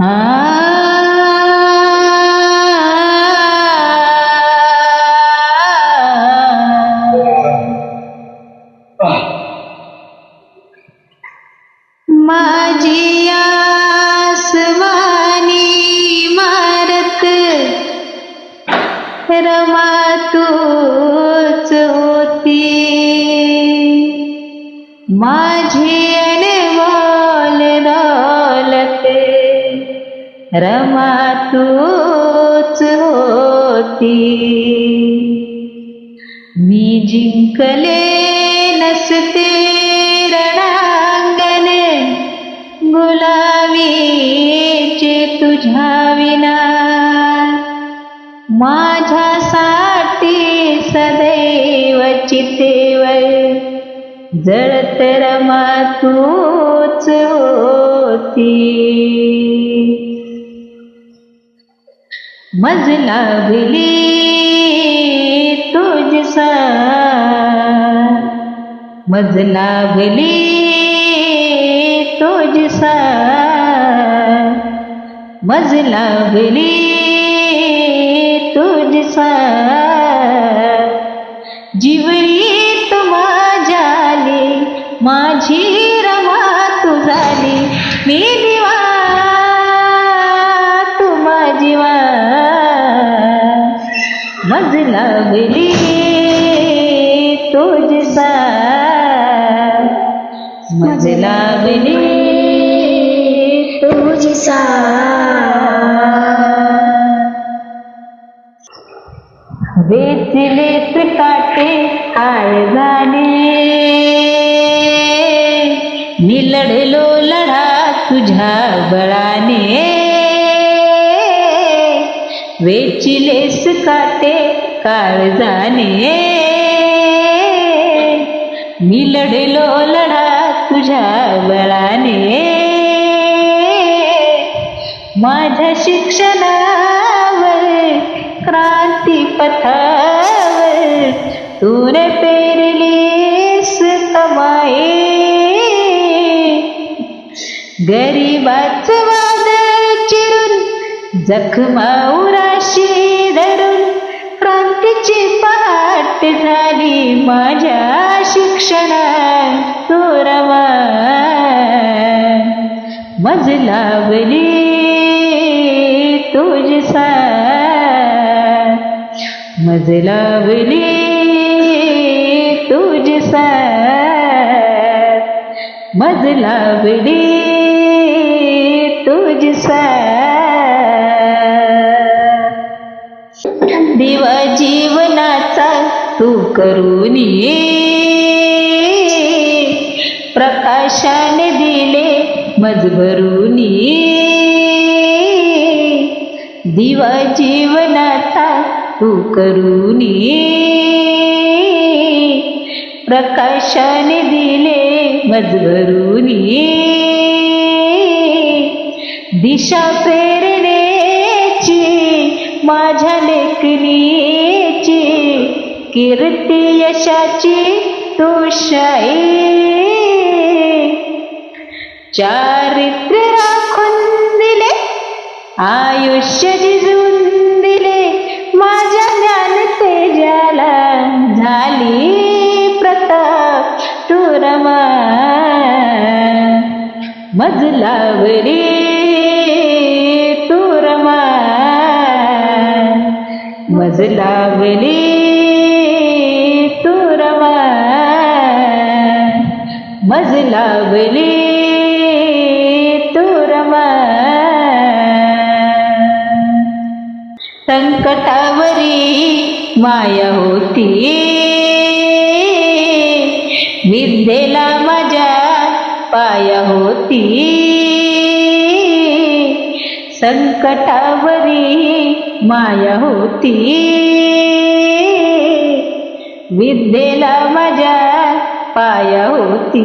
माझी आसमानी मारत रमा तूच होती. माझी रमा तूच होती. मी जिंकले नसते रणांगणे गुलामीचे तुझ्या विना. माझ्यासाठी सदैव चितेवर जळत रमा तूच होती. मज लाभली तुझसा। मज लाभली तुझसा। मज लाभली तुझसा। जीवरी तू माझ्याली माझी रमा तू झाली मी मज लागली तुझसा। मज लागली तुझसा। वेचले त्रिकाटे आळगाने मी लढलो लढा तुझ्या बळाने वेचिलेस काटे काळजाने. मी लढलो लढा तुझ्या बळाने. माझ्या शिक्षणावर क्रांती पथावर तूने पेरलीस कमाई. गरीबाच जखमा उराशी धरून क्रांतीची पहाट झाली माझ्या शिक्षणा तोरवा मज लावली तुझसा मज लावली तुझसा मज लावली तुझसा तू करून ये. प्रकाशाने दिले मजभरून ये. दिवा जीवनाचा तू करून ये. प्रकाशाने दिले मजभरून ये. दिशा प्रेरणेची माझ्या लेखनीची कीर्ती यशाची तुषाई. चारित्र्य राखून दिले आयुष्य जिजून दिले माझ्या ज्ञान तेजाला झाली प्रताप तुरमा. मजलावरी तुरमा. मज लावली तुरमा संकटावरी माया होती। विद्येला माझ्या पाया होती। संकटावरी माया होती। विद्येला माझ्या पाया होती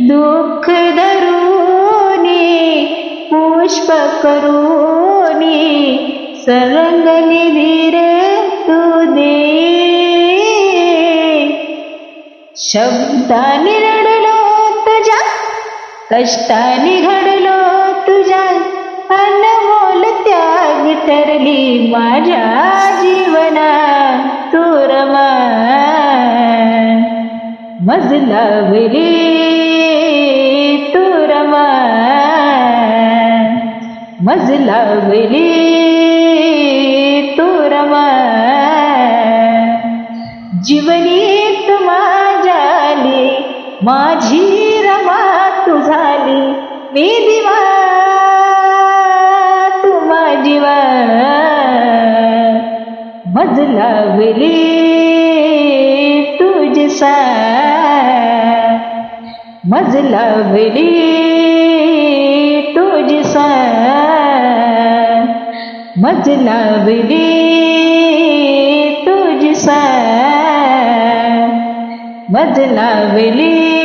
दुःख धरूनी पुष्प करूनी सरंग धीर तू दे. शब्दाने रडलो तुझ्या कष्टाने घडलो तुझ्या अनमोल त्याग ठरली माझ्या जीवना तू मज लावली तुरमा मज लावली तुरमा जीवनीत माझ्याली माझी रमा तू झाली मी दिवा तू माझीवा मज लावली तुझसा मज लावली तुझसा मज लावली तुझसा मज लावली